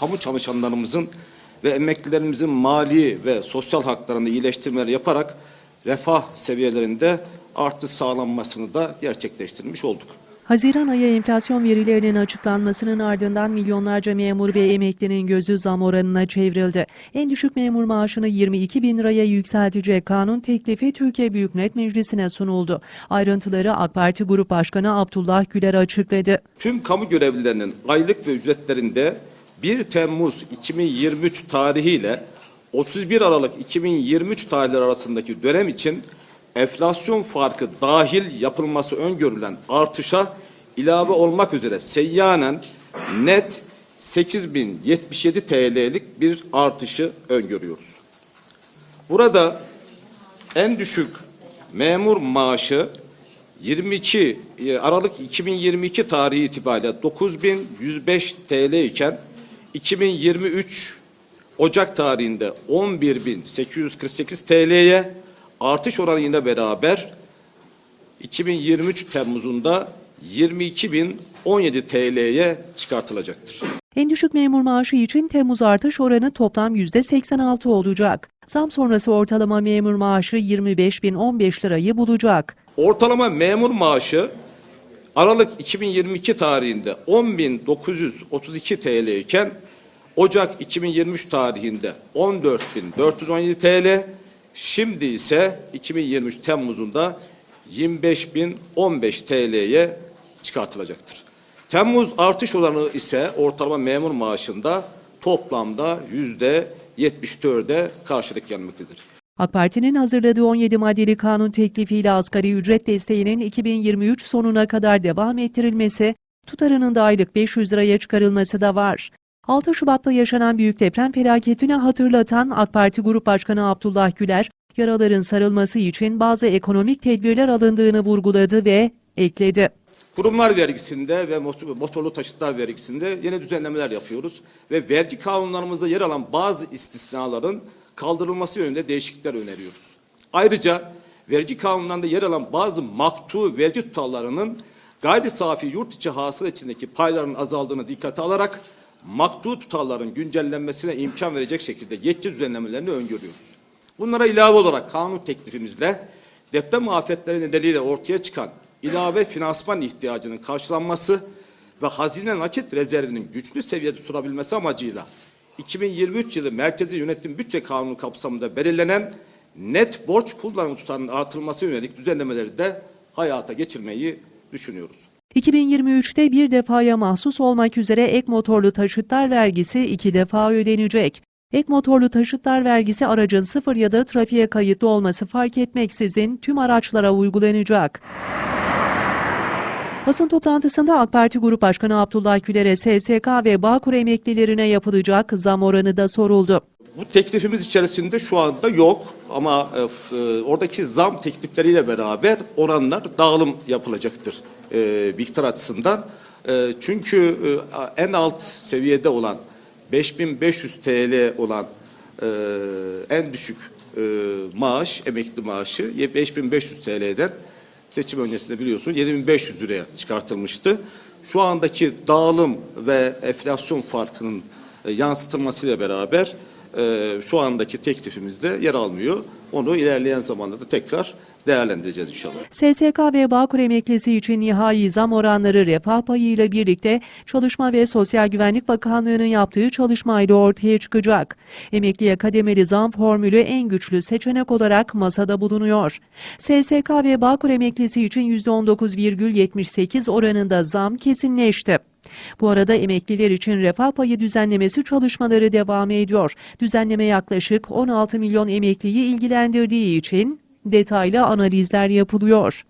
kamu çalışanlarımızın ve emeklilerimizin mali ve sosyal haklarını iyileştirmeleri yaparak refah seviyelerinde artış sağlanmasını da gerçekleştirmiş olduk. Haziran ayı enflasyon verilerinin açıklanmasının ardından milyonlarca memur ve emeklinin gözü zam oranına çevrildi. En düşük memur maaşını 22 bin liraya yükseltecek kanun teklifi Türkiye Büyük Millet Meclisi'ne sunuldu. Ayrıntıları AK Parti Grup Başkanı Abdullah Güler açıkladı. Tüm kamu görevlilerinin aylık ve ücretlerinde 1 Temmuz 2023 tarihiyle 31 Aralık 2023 tarihleri arasındaki dönem için enflasyon farkı dahil yapılması öngörülen artışa ilave olmak üzere seyyanen net 8077 TL'lik bir artışı öngörüyoruz. Burada en düşük memur maaşı 22 e, Aralık 2022 tarihi itibariyle 9105 TL iken 2023 Ocak tarihinde 11848 TL'ye artış oranıyla beraber 2023 Temmuz'unda 22017 TL'ye çıkartılacaktır. En düşük memur maaşı için Temmuz artış oranı toplam %86 olacak. Zam sonrası ortalama memur maaşı 25.015 lirayı bulacak. Ortalama memur maaşı Aralık 2022 tarihinde 10.932 TL iken Ocak 2023 tarihinde 14.417 TL, şimdi ise 2023 Temmuz'unda 25.015 TL'ye çıkartılacaktır. Temmuz artış oranı ise ortalama memur maaşında toplamda yüzde 74'e karşılık gelmektedir. AK Parti'nin hazırladığı 17 maddeli kanun teklifiyle asgari ücret desteğinin 2023 sonuna kadar devam ettirilmesi, tutarının da aylık 500 liraya çıkarılması da var. 6 Şubat'ta yaşanan büyük deprem felaketini hatırlatan AK Parti Grup Başkanı Abdullah Güler, yaraların sarılması için bazı ekonomik tedbirler alındığını vurguladı ve ekledi. Kurumlar vergisinde ve motor- motorlu taşıtlar vergisinde yeni düzenlemeler yapıyoruz ve vergi kanunlarımızda yer alan bazı istisnaların kaldırılması yönünde değişiklikler öneriyoruz. Ayrıca vergi kanunlarında yer alan bazı maktu vergi tutarlarının gayri safi yurt içi hasıla içindeki payların azaldığını dikkate alarak maktu tutarların güncellenmesine imkan verecek şekilde yetki düzenlemelerini öngörüyoruz. Bunlara ilave olarak kanun teklifimizle deprem afetleri nedeniyle ortaya çıkan ilave finansman ihtiyacının karşılanması ve hazine nakit rezervinin güçlü seviyede tutulabilmesi amacıyla 2023 yılı Merkezi Yönetim Bütçe Kanunu kapsamında belirlenen net borç kullanım tutarının artırılması yönelik düzenlemeleri de hayata geçirmeyi düşünüyoruz. 2023'te bir defaya mahsus olmak üzere ek motorlu taşıtlar vergisi iki defa ödenecek. Ek motorlu taşıtlar vergisi aracın sıfır ya da trafiğe kayıtlı olması fark etmeksizin tüm araçlara uygulanacak. Basın toplantısında AK Parti Grup Başkanı Abdullah Güler'e SSK ve Bağkur emeklilerine yapılacak zam oranı da soruldu. Bu teklifimiz içerisinde şu anda yok ama e, e, oradaki zam teklifleriyle beraber oranlar dağılım yapılacaktır e, miktar açısından. E, çünkü e, en alt seviyede olan 5500 TL olan e, en düşük e, maaş, emekli maaşı 5500 TL'den seçim öncesinde biliyorsun 7500 liraya çıkartılmıştı. Şu andaki dağılım ve enflasyon farkının e, yansıtılmasıyla beraber e, şu andaki teklifimizde yer almıyor. Onu ilerleyen zamanlarda tekrar değerlendireceğiz inşallah. SSK ve Bağkur emeklisi için nihai zam oranları refah payıyla birlikte Çalışma ve Sosyal Güvenlik Bakanlığı'nın yaptığı çalışmayla ortaya çıkacak. Emekliye kademeli zam formülü en güçlü seçenek olarak masada bulunuyor. SSK ve Bağkur emeklisi için %19,78 oranında zam kesinleşti. Bu arada emekliler için refah payı düzenlemesi çalışmaları devam ediyor. Düzenleme yaklaşık 16 milyon emekliyi ilgilendirdiği için detaylı analizler yapılıyor.